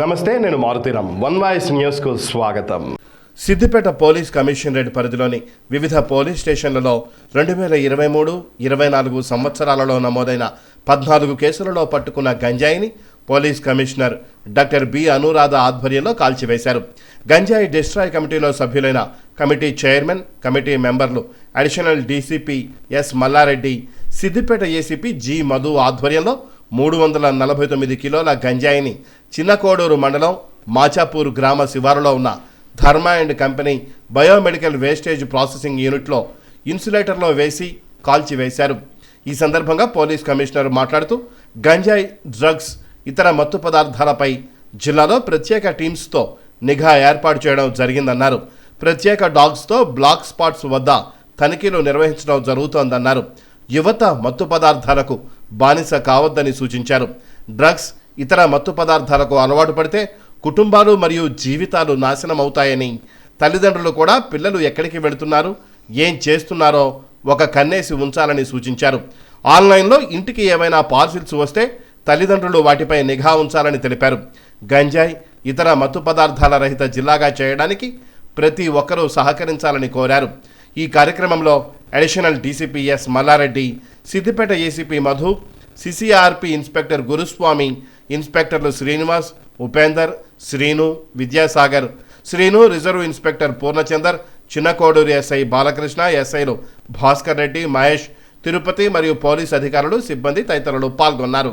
నమస్తే నేను Maruthi Ram one voice న్యూస్కు స్వాగతం. సిద్దిపేట పోలీస్ కమిషనరేట్ పరిధిలోని వివిధ పోలీస్ స్టేషన్లలో రెండు వేల ఇరవై మూడు ఇరవై నాలుగు సంవత్సరాలలో నమోదైన పద్నాలుగు కేసులలో పట్టుకున్న గంజాయిని police commissioner doctor B. Anuradha ఆధ్వర్యంలో కాల్చివేశారు. గంజాయి డిస్ట్రాయ్ కమిటీలో సభ్యులైన కమిటీ చైర్మన్ కమిటీ మెంబర్లు additional DCP S Mallareddy Siddipet ACP G Madhu ఆధ్వర్యంలో మూడు వందల నలభై తొమ్మిది కిలోల గంజాయిని చిన్నకోడూరు మండలం మాచాపూర్ గ్రామ శివారులో ఉన్న Dharma and company biomedical wastage processing యూనిట్లో ఇన్సులేటర్లో వేసి కాల్చివేశారు. ఈ సందర్భంగా పోలీస్ కమిషనర్ మాట్లాడుతూ గంజాయి డ్రగ్స్ ఇతర మత్తు పదార్థాలపై జిల్లాలో ప్రత్యేక టీమ్స్తో నిఘా ఏర్పాటు చేయడం జరిగిందన్నారు. ప్రత్యేక డాగ్స్తో బ్లాక్ స్పాట్స్ వద్ద తనిఖీలు నిర్వహించడం జరుగుతోందన్నారు. యువత మత్తు పదార్థాలకు బానిస కావద్దని సూచించారు. డ్రగ్స్ ఇతర మత్తు పదార్థాలకు అలవాటు పడితే కుటుంబాలు మరియు జీవితాలు నాశనం అవుతాయని. తల్లిదండ్రులు కూడా పిల్లలు ఎక్కడికి వెళుతున్నారు ఏం చేస్తున్నారో ఒక కన్నేసి ఉంచాలని సూచించారు. ఆన్లైన్లో ఇంటికి ఏమైనా పార్సిల్స్ వస్తే తల్లిదండ్రులు వాటిపై నిఘా ఉంచాలని తెలిపారు. గంజాయి ఇతర మత్తు పదార్థాల రహిత జిల్లాగా చేయడానికి ప్రతి ఒక్కరూ సహకరించాలని కోరారు. ఈ కార్యక్రమంలో additional DCP S Mallareddy Siddipet ACP Madhu CCRP inspector Guruswamy ఇన్స్పెక్టర్లు Srinivas Upender Srinu Vidyasagar. Srinu reserve inspector Purnachander Chinnakodur SI Balakrishna ఎస్ఐలు భాస్కర్ రెడ్డి మహేష్ తిరుపతి మరియు పోలీస్ అధికారులు సిబ్బంది తదితరులు పాల్గొన్నారు.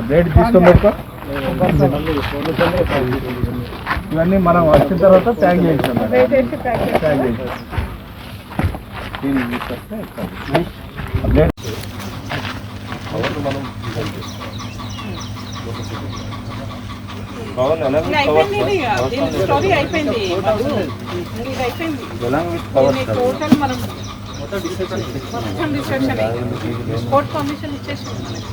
బ్లేడ్ తీసుకొని పెట్టుకో? ఇవన్నీ మనం వచ్చిన తర్వాత ప్యాక్ చేయించాం. ప్యాక్ చేయించాం దీన్ని తీసుకొస్తే అయిపోయింది. అయిపోయింది మనం మొత్తం డిస్కషన్ కోర్ట్ పర్మిషన్ ఇచ్చేసి మనకి